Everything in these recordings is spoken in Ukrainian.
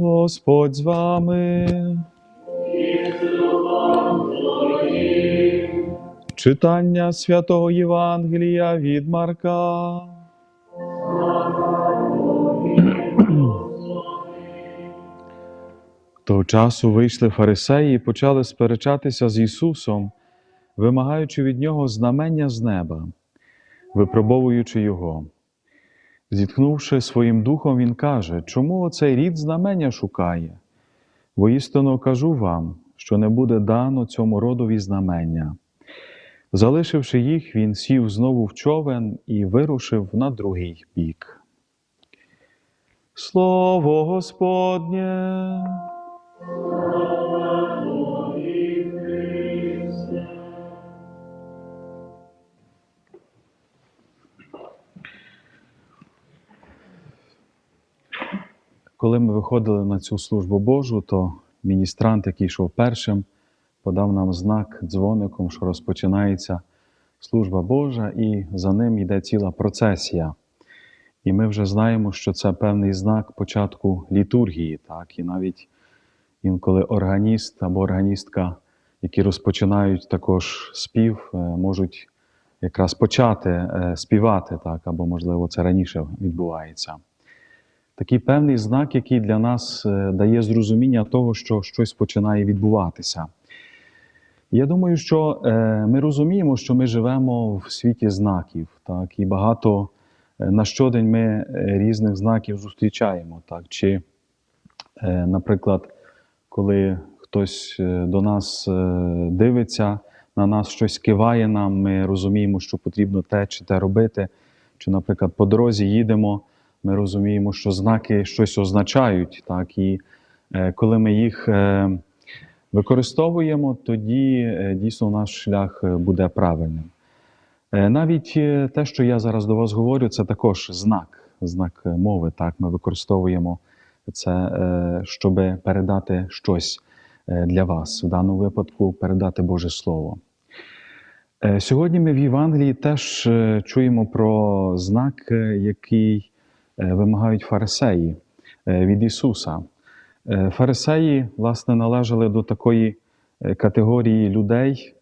Господь з вами. Читання святого Євангелія від Марка. Того часу вийшли фарисеї і почали сперечатися з Ісусом, вимагаючи від Нього знамення з неба, випробовуючи Його. Зітхнувши своїм духом, він каже, чому оцей рід знамення шукає? Воістину кажу вам, що не буде дано цьому родові знамення. Залишивши їх, він сів знову в човен і вирушив на другий бік. Слово Господнє. Коли ми виходили на цю службу Божу, то міністрант, який йшов першим, подав нам знак дзвоником, що розпочинається служба Божа, і за ним йде ціла процесія. І ми вже знаємо, що це певний знак початку літургії. Так? І навіть інколи органіст або органістка, які розпочинають також спів, е, можуть якраз почати е, співати, так? або, можливо, це раніше відбувається такий певний знак, який для нас е, дає зрозуміння того, що щось починає відбуватися. Я думаю, що е, ми розуміємо, що ми живемо в світі знаків, так, і багато е, на щодень ми різних знаків зустрічаємо. Так, Чи, наприклад, коли хтось до нас дивиться, на нас щось киває нам, ми розуміємо, що потрібно те чи те робити. Чи, наприклад, по дорозі їдемо, ми розуміємо, що знаки щось означають, так, і е, коли ми їх е, використовуємо, тоді е, дійсно наш шлях буде правильним. Навіть те, що я зараз до вас говорю, це також знак, знак мови. Так, Ми використовуємо це, щоб передати щось для вас, в даному випадку передати Боже Слово. Сьогодні ми в Євангелії теж чуємо про знак, який вимагають фарисеї е, від Ісуса. Е, фарисеї, власне, належали до такої категорії людей,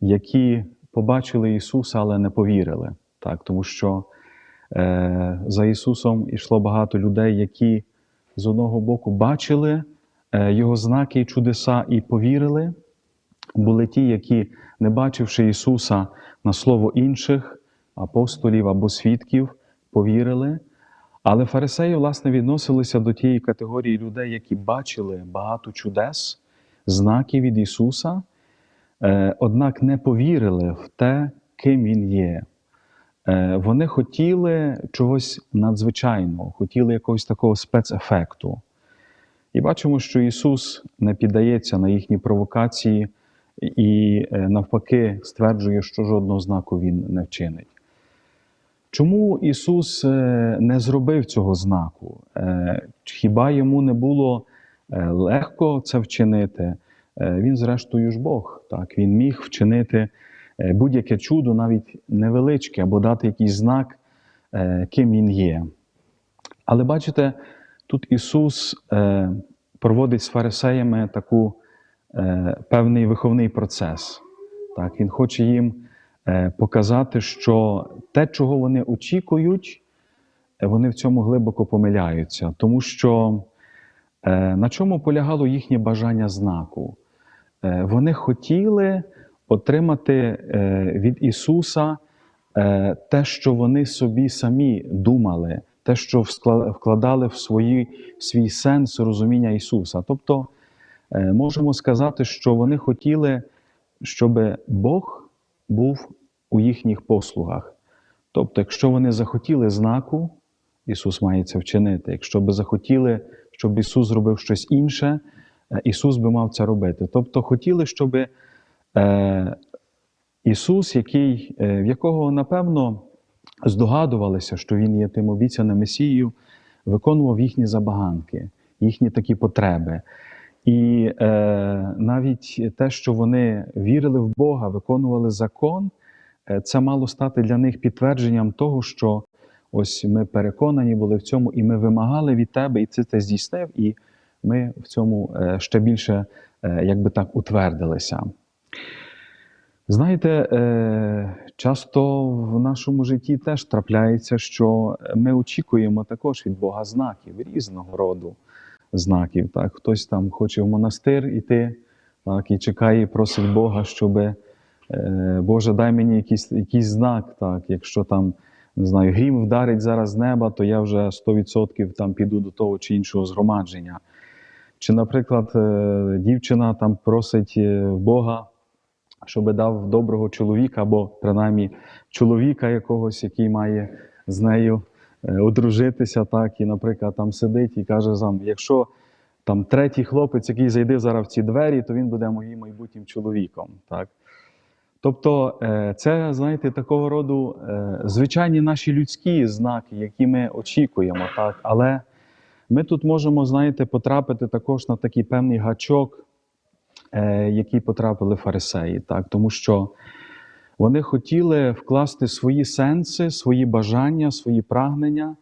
які побачили Ісуса, але не повірили. Так, Тому що за Ісусом йшло багато людей, які з одного боку бачили Його знаки і чудеса і повірили. Були ті, які, не бачивши Ісуса на слово інших апостолів або свідків, повірили. Але фарисеї, власне, відносилися до тієї категорії людей, які бачили багато чудес, знаків від Ісуса, е, однак не повірили в те, ким Він є. Е, вони хотіли чогось надзвичайного, хотіли якогось такого спецефекту. І бачимо, що Ісус не піддається на їхні провокації і, е, навпаки, стверджує, що жодного знаку Він не вчинить. Чому Ісус е, не зробив цього знаку? Е, хіба йому не було е, легко це вчинити? Він, зрештою, ж Бог. Так? Він міг вчинити будь-яке чудо, навіть невеличке, або дати якийсь знак, ким Він є. Але бачите, тут Ісус проводить з фарисеями таку певний виховний процес. Так? Він хоче їм показати, що те, чого вони очікують, е, вони в цьому глибоко помиляються. Тому що е, на чому полягало їхнє бажання знаку? Вони хотіли отримати від Ісуса те, що вони собі самі думали, те, що вкладали в свої, свій сенс розуміння Ісуса. Тобто можемо сказати, що вони хотіли, щоб Бог був у їхніх послугах. Тобто, якщо вони захотіли знаку, Ісус має це вчинити. Якщо би захотіли, щоб Ісус зробив щось інше, е, Ісус би мав це робити. Тобто хотіли, щоб е, Ісус, який, е, в якого, напевно, здогадувалися, що Він є тим обіцяним Месією, виконував їхні забаганки, їхні такі потреби. І е, навіть те, що вони вірили в Бога, виконували закон, е, це мало стати для них підтвердженням того, що ось ми переконані були в цьому, і ми вимагали від тебе, і це ти здійснив, і ми в цьому е, ще більше, е, як би так, утвердилися. Знаєте, часто в нашому житті теж трапляється, що ми очікуємо також від Бога знаків, різного роду знаків. Так? Хтось там хоче в монастир іти так, і чекає, просить Бога, щоб е, Боже, дай мені якийсь, якийсь знак. Так? Якщо там не знаю, грім вдарить зараз з неба, то я вже 100% там піду до того чи іншого згромадження. Чи, наприклад, е, дівчина там просить е, Бога, щоб дав доброго чоловіка, або принаймні чоловіка якогось, який має з нею одружитися, так, і, наприклад, там сидить і каже сам, якщо там третій хлопець, який зайде зараз в ці двері, то він буде моїм майбутнім чоловіком. Так. Тобто, е, це, знаєте, такого роду е, звичайні наші людські знаки, які ми очікуємо, так, але ми тут можемо, знаєте, потрапити також на такий певний гачок, е, який потрапили фарисеї, так, тому що вони хотіли вкласти свої сенси, свої бажання, свої прагнення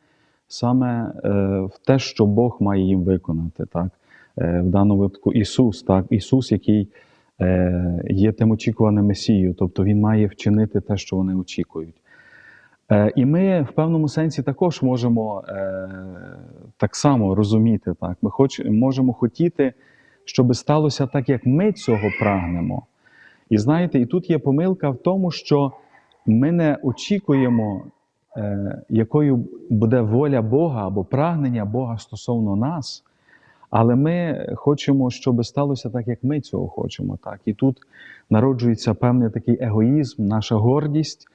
саме е, в те, що Бог має їм виконати. Так? Е, В даному випадку Ісус, так? Ісус, який е, є тим очікуваним Месією, тобто Він має вчинити те, що вони очікують. І ми в певному сенсі також можемо так само розуміти, так? ми хоч, можемо хотіти, щоб сталося так, як ми цього прагнемо. І знаєте, і тут є помилка в тому, що ми не очікуємо, е, якою буде воля Бога або прагнення Бога стосовно нас, але ми хочемо, щоб сталося так, як ми цього хочемо. Так? І тут народжується певний такий егоїзм, наша гордість,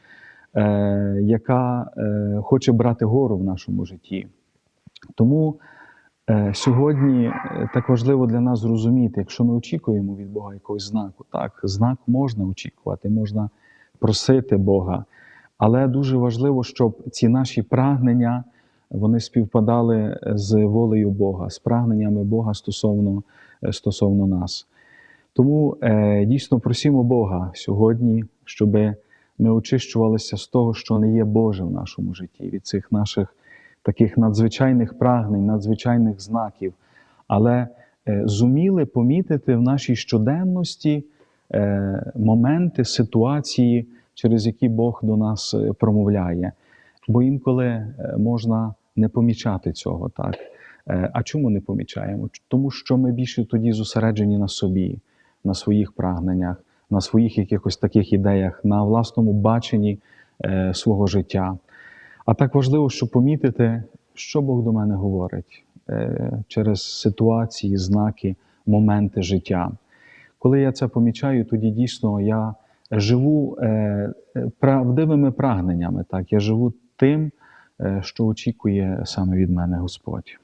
е, яка е, хоче брати гору в нашому житті. Тому сьогодні е, так важливо для нас зрозуміти, якщо ми очікуємо від Бога якогось знаку, так, знак можна очікувати, можна просити Бога, але дуже важливо, щоб ці наші прагнення вони співпадали з волею Бога, з прагненнями Бога стосовно, е, стосовно нас. Тому е, дійсно просімо Бога сьогодні, щоб ми очищувалися з того, що не є Боже в нашому житті, від цих наших таких надзвичайних прагнень, надзвичайних знаків, але е, зуміли помітити в нашій щоденності е, моменти, ситуації, через які Бог до нас е, промовляє. Бо інколи можна не помічати цього, так? А чому не помічаємо? Тому що ми більше тоді зосереджені на собі, на своїх прагненнях, на своїх якихось таких ідеях, на власному баченні свого життя. А так важливо, щоб помітити, що Бог до мене говорить е, через ситуації, знаки, моменти життя. Коли я це помічаю, тоді дійсно я живу е, правдивими прагненнями. Так? Я живу тим, е, що очікує саме від мене Господь.